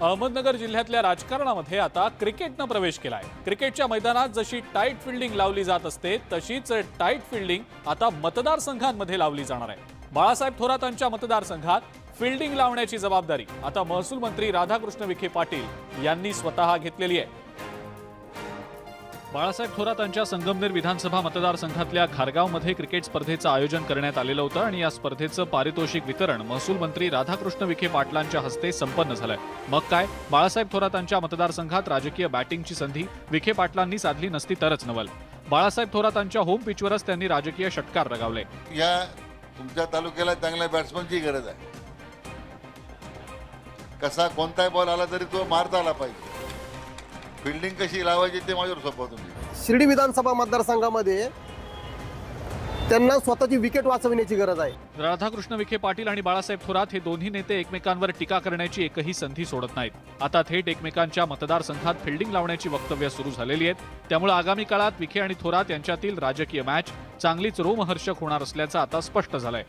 अहमदनगर जिल्ह्यातल्या राजकारणामध्ये आता क्रिकेटनं प्रवेश केला आहे क्रिकेटच्या मैदानात जशी टाईट फिल्डिंग लावली जात असते तशीच टाईट फिल्डिंग आता मतदारसंघांमध्ये लावली जाणार आहे. बाळासाहेब थोरातांच्या मतदारसंघात फिल्डिंग लावण्याची जबाबदारी. आता महसूल मंत्री राधाकृष्ण विखे पाटील यांनी स्वतः घेतलेली आहे. बाळासाहेब थोरातांच्या संगमनेर विधानसभा मतदारसंघातल्या खारगावमध्ये क्रिकेट स्पर्धेचं आयोजन करण्यात आलेलं होतं आणि या स्पर्धेचं पारितोषिक वितरण महसूल मंत्री राधाकृष्ण विखे पाटलांच्या हस्ते संपन्न झालंय. मग काय? बाळासाहेब थोरातांच्या मतदारसंघात राजकीय बॅटिंगची संधी विखे पाटलांनी साधली नसती तरच नवल. बाळासाहेब थोरातांच्या होम पिचवरच त्यांनी राजकीय षटकार रगावले. या तुमच्या तालुक्याला चांगल्या बॅट्समनची गरज आहे. कसा कोणताही बॉल आला तरी तो मारता आला पाहिजे. फिल्डिंग कशी लावायची ते माझ्यावर तुम्ही शिर्डी विधानसभा मतदारसंघामध्ये त्यांना स्वतःची विकेट वाचविण्याची गरज आहे. राधाकृष्ण विखे पाटील आणि बाळासाहेब थोरात हे दोन्ही नेते एकमेकांवर टीका करण्याची एकही संधी सोडत नाहीत. आता थेट एकमेकांच्या मतदारसंघात फिल्डिंग लावण्याची वक्तव्य सुरू झालेली आहेत. त्यामुळे आगामी काळात विखे आणि थोरात यांच्यातील राजकीय मॅच चांगलीच रोमहर्षक होणार असल्याचं आता स्पष्ट झालंय.